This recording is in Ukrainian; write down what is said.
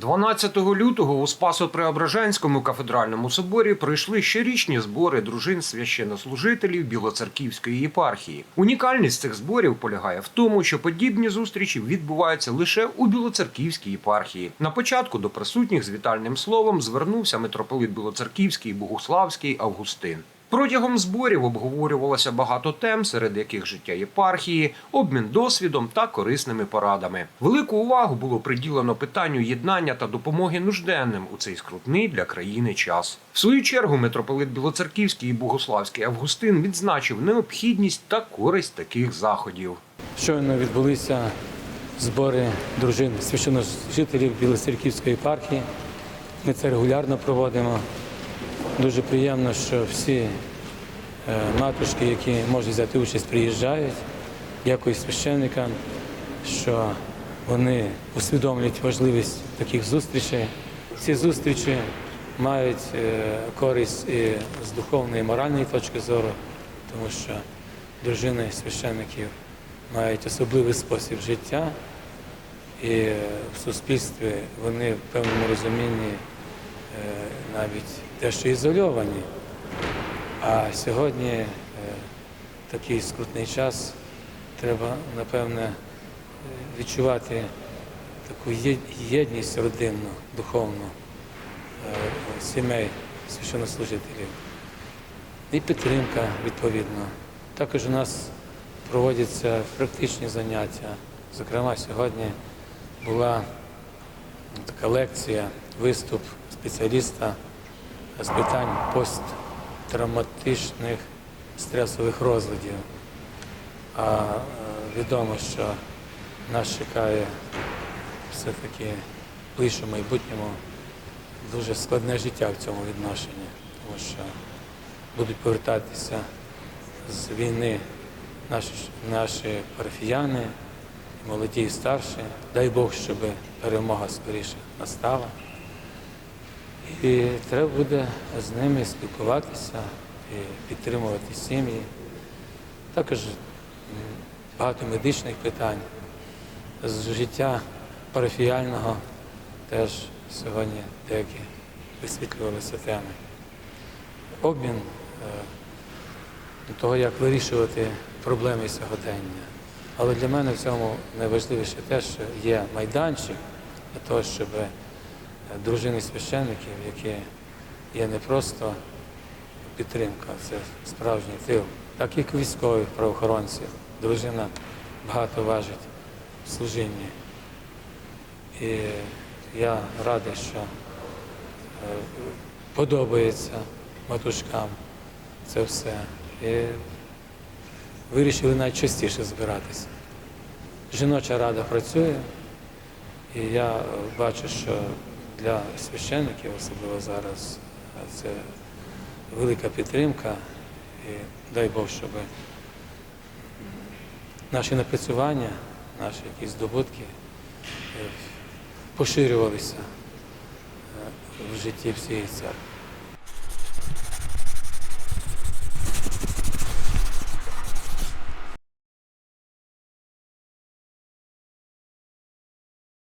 12 лютого у Спасо-Преображенському кафедральному соборі пройшли щорічні збори дружин священнослужителів Білоцерківської єпархії. Унікальність цих зборів полягає в тому, що подібні зустрічі відбуваються лише у Білоцерківській єпархії. На початку до присутніх з вітальним словом звернувся митрополит Білоцерківський Богуславський Августин. Протягом зборів обговорювалося багато тем, серед яких життя єпархії, обмін досвідом та корисними порадами. Велику увагу було приділено питанню єднання та допомоги нужденним у цей скрутний для країни час. В свою чергу митрополит Білоцерківський і Богославський Августин відзначив необхідність та користь таких заходів. Щойно відбулися збори дружин священножителів Білоцерківської єпархії. Ми це регулярно проводимо. Дуже приємно, що всі е, матушки, які можуть взяти участь, приїжджають. Дякую священникам, що вони усвідомлюють важливість таких зустрічей. Ці зустрічі мають е, користь і з духовної, і моральної точки зору, тому що дружини священників мають особливий спосіб життя, і в суспільстві вони в певному розумінні е, навіть дещо ізольовані. А сьогодні е, такий скрутний час треба, напевне, е, відчувати таку єдність родинну, духовну е, сімей священнослужителів і підтримка відповідно. Також у нас проводяться практичні заняття. Зокрема, сьогодні була така лекція, виступ спеціаліста з питань посттравматичних стресових розладів. А е, відомо, що нас чекає все-таки в ближчому майбутньому дуже складне життя в цьому відношенні, тому що будуть повертатися з війни наші, наші парафіяни, молоді і старші. Дай Бог, щоб перемога скоріше настала. І треба буде з ними спілкуватися і підтримувати сім'ї. Також багато медичних питань з життя парафіяльного теж сьогодні деякі висвітлювалися теми. Обмін е, того, як вирішувати проблеми сьогодення. Але для мене в цьому найважливіше те, що є майданчик для того, щоб дружини священників, які є не просто підтримка, це справжній тил, так як і військові правоохоронці. Дружина багато важить в служінні. І я радий, що е, подобається матушкам це все. І вирішили навіть частіше збиратися. Жіноча рада працює, і я бачу, що для священників, особливо зараз, це велика підтримка. І дай Бог, щоб наші напрацювання, наші якісь здобутки е, поширювалися е, в житті всієї церкви.